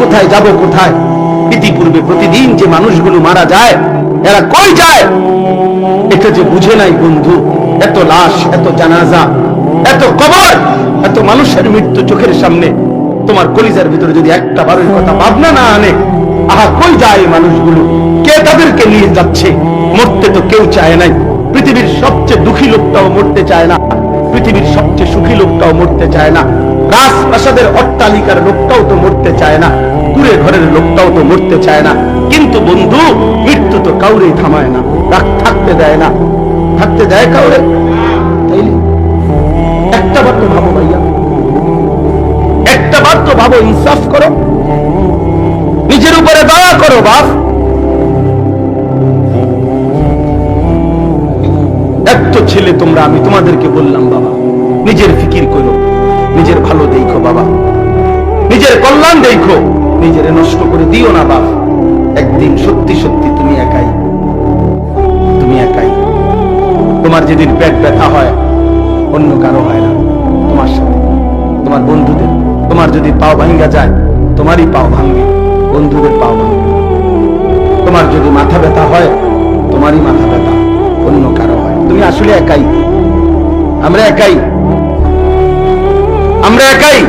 কোথায় যাব, কোথায়? ইতিপূর্বে প্রতিদিন যে মানুষগুলো মারা যায়, এরা কই যায়? এটা যে বুঝে নাই বন্ধু, এত লাশ, এত জানাজা, এত কবর, এত মানুষের মৃত্যু চোখের সামনে। তোমার কলিজার ভিতরে যদি একটা বারের কথা ভাবনা না আনে, আহা, কই যায় মানুষগুলো? কে তাদেরকে নিয়ে যাচ্ছে? মরতে তো কেউ চায় নাই। পৃথিবীর সবচেয়ে দুঃখী লোকটাও মরতে চায় না। পৃথিবীর সবচেয়ে সুখী লোকটাও মরতে চায় না। রাজপ্রাসাদের অট্টালিকার লোকটাও তো মরতে চায় না, কুড়ে ঘরের লোকটাও তো মরতে চায় না। কিন্তু বন্ধু, মৃত্যু তো কাউরেই থামায় না, রাগ থাকতে দেয় না। থাকতে দেয় কাউরে? একটা বার তো ভাবো ভাইয়া। একটা বার তো ভাবো, ইনসাফ করো। নিজের উপরে দয়া করো, বাপ। এত ছেলে তোমরা, আমি তোমাদেরকে বললাম, বাবা। নিজের ফিকির করো। নিজের ভালো দেখো, বাবা। নিজের কল্যাণ দেখো। নিজের নষ্ট করে দিও না, বাপ। একদিন সত্যি সত্যি তুমি একাই। তুমি একাই। তোমার যেদিন পেট ব্যথা হয়, অন্য কারও হয় না। তোমার সাথে। তোমার বন্ধুদের। তোমার যদি পাও ভাঙ্গা যায়, তোমারই পাও ভাঙ্গে। বন্ধুদের পাও ভাঙ্গে। তোমার যদি মাথা ব্যথা হয়, তোমারই মাথা ব্যথা। অন্য কারও হয় তুমি আসলে একাই। আমরা একাই। আমরা একাই।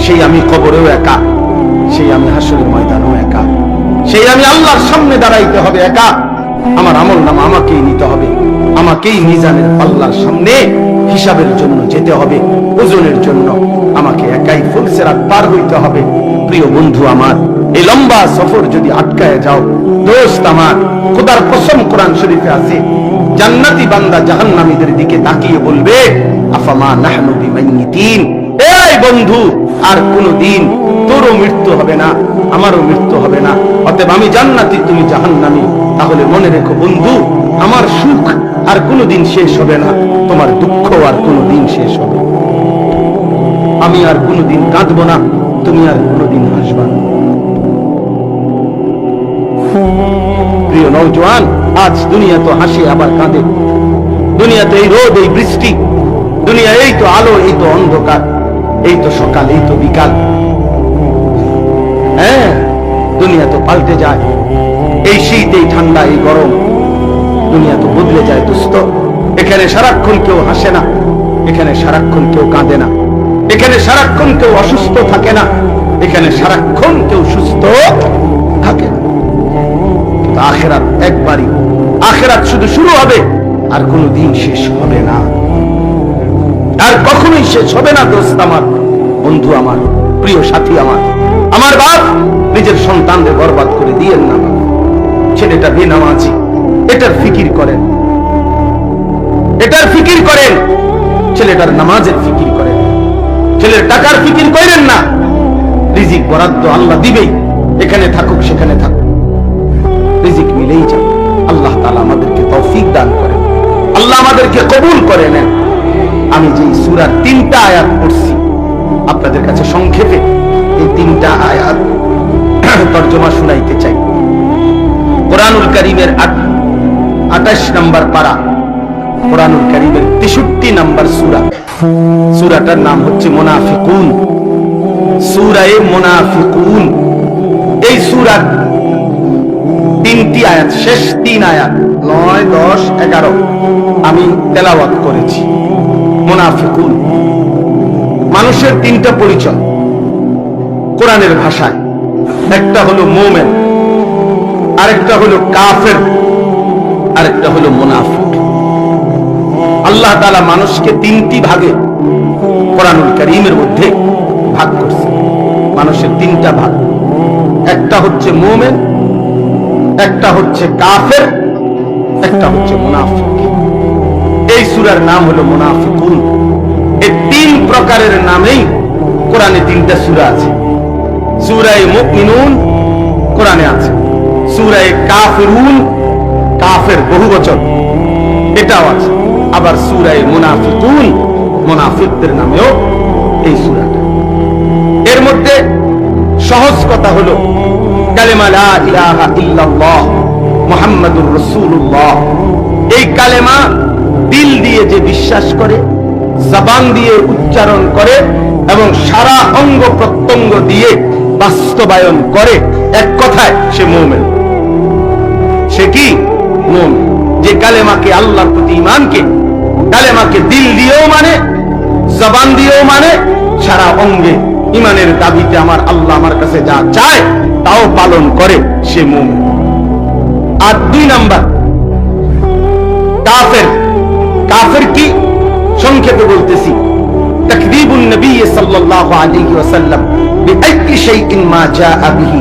সেই আমি কবরেও একা। সেই আমি হাসরের ময়দানও একা। সেই আমি আল্লাহর সামনে দাঁড়াইতে হবে একা। আমার আমল নাম আমাকেই নিতে হবে। আমাকেই মিজানের পাল্লার সামনে হিসাবের জন্য যেতে হবে। ওজনের জন্য আমাকে একাই ফুলসেরাত পার হইতে হবে। প্রিয় বন্ধু আমার, এই লম্বা সফর যদি আটকায় যাও, দোস্ত আমার, খোদার কসম কোরআন শরীফে আছে, জান্নাতি বান্দা জাহান্নামীদের দিকে তাকিয়ে বলবে, আফামা নাহনু বিমাইয়িতিন? এই বন্ধু, আর কোনদিন তোরও মৃত্যু হবে না, আমারও মৃত্যু হবে না। অতএব আমি জান্নাতি, তুমি জাহান্নামী। তাহলে মনে রেখো বন্ধু, আমার সুখ আর কোনোদিন শেষ হবে না, তোমার দুঃখ আর কোনোদিন শেষ হবে আমি আর কোনোদিন কাঁদবো না, তুমি আর কোনোদিন হাসবা না। প্রিয় নৌজওয়ান আজ দুনিয়া তো হাসে, আবার কাঁদে। দুনিয়াতে এই রোদ, এই বৃষ্টি। দুনিয়া এই তো আলো, এই তো অন্ধকার। এই তো সকাল, এই তো বিকাল। হ্যাঁ দুনিয়া তো পাল্টে যায়। এই শীত, এই ঠান্ডা, এই গরম, দুনিয়া তো বদলে যায় দুস্থ। এখানে সারাক্ষণ কেউ হাসে না, এখানে সারাক্ষণ কেউ কাঁদে না, এখানে সারাক্ষণ কেউ অসুস্থ থাকে না, এখানে সারাক্ষণ কেউ সুস্থ থাকে আখেরাত একবারই, আখেরাত শুধু শুরু হবে, আর কোনো দিন শেষ হবে না। আর কখনোই শেষ হবে না, দোস্ত আমার। বন্ধু আমার, প্রিয় সাথী আমার। আমার বাপ নিজের সন্তানদের বরবাদ করে দিয়েন না। ছেলেটা বেনামাজি, এটার ফিকির করেন। এটার ফিকির করেন, ছেলেটার নামাজের ফিকির করেন। ছেলের টাকার ফিকির করেন না। রিজিক বরাদ্দ আল্লাহ দিবেই, এখানে থাকুক, সেখানে থাকুক। রিজিক মিলেই যাবে। আল্লাহ তালা আমাদেরকে তৌফিক দান করেন। আল্লাহ আমাদেরকে কবুল করে নেন। আমি যে সুরার তিনটা আয়াত পড়ছি, আপনাদের কাছে সংক্ষেপে এই তিনটা আয়াত তর্জমা শুনাইতে চাই। কোরআনুল করিমের আঠাশ নম্বর পারা, কোরআনুল করিমের তেষট্টি নম্বর সুরা। সুরাটার নাম হচ্ছে মোনাফিকুন। সুরায়ে মোনাফিকুন। এই সুরার তিনটি আয়াত, শেষ তিন আয়াত, নয়, দশ, এগারো, আমি তেলাওয়াত করেছি। মোনাফিকুন। মানুষের তিনটা পরিচয়। কোরআনের ভাষায়। একটা হলো মোমেন, আরেকটা হলো কাফের, আরেকটা হলো মুনাফিক। আল্লাহ তাআলা মানুষকে তিনটি ভাগে কোরআনুল করিমের মধ্যে ভাগ করছে। মানুষের তিনটা ভাগ। একটা হচ্ছে মোমেন, একটা হচ্ছে কাফের, একটা হচ্ছে মুনাফিক। এই নাম হলো মুনাফিকুন। এই তিন প্রকারের নামেই কোরআনে তিনটা সূরা আছে। সূরায়ে মুমিনুন কোরআনে আছে। সূরায়ে কাফিরুন কাফের বহুবচন এটাও আছে। আবার সূরায়ে মুনাফিকুন মুনাফিকদের নামেও এই সূরাটা। এর মধ্যে সহজ কথা হলো কালেমা লা ইলাহা ইল্লাল্লাহ মুহাম্মাদুর রাসূলুল্লাহ। এই দিয়ে যে বিশ্বাস করে, জবান দিয়ে উচ্চারণ করে এবং সারা অঙ্গ প্রত্যঙ্গ দিয়ে বাস্তবায়ন করে। এক কথায়, সে মোমেন। সে কি? মোমেন। যে কালেমাকে আল্লাহর প্রতি ইমানকে কালেমাকে দিল দিয়েও মানে জবান দিয়েও মানে সারা অঙ্গে ইমানের দাবিতে আমার আল্লাহ আমার কাছে যা চায়, তাও পালন করে, সে মোমেন। আর দুই নাম্বার, কাফের কাফেরকে সংক্ষেপে বলতেছি তাকদীবুন নবী সাল্লাল্লাহু আলাইহি ওয়াসাল্লাম বিআই শাইইন মা জাআ বিহি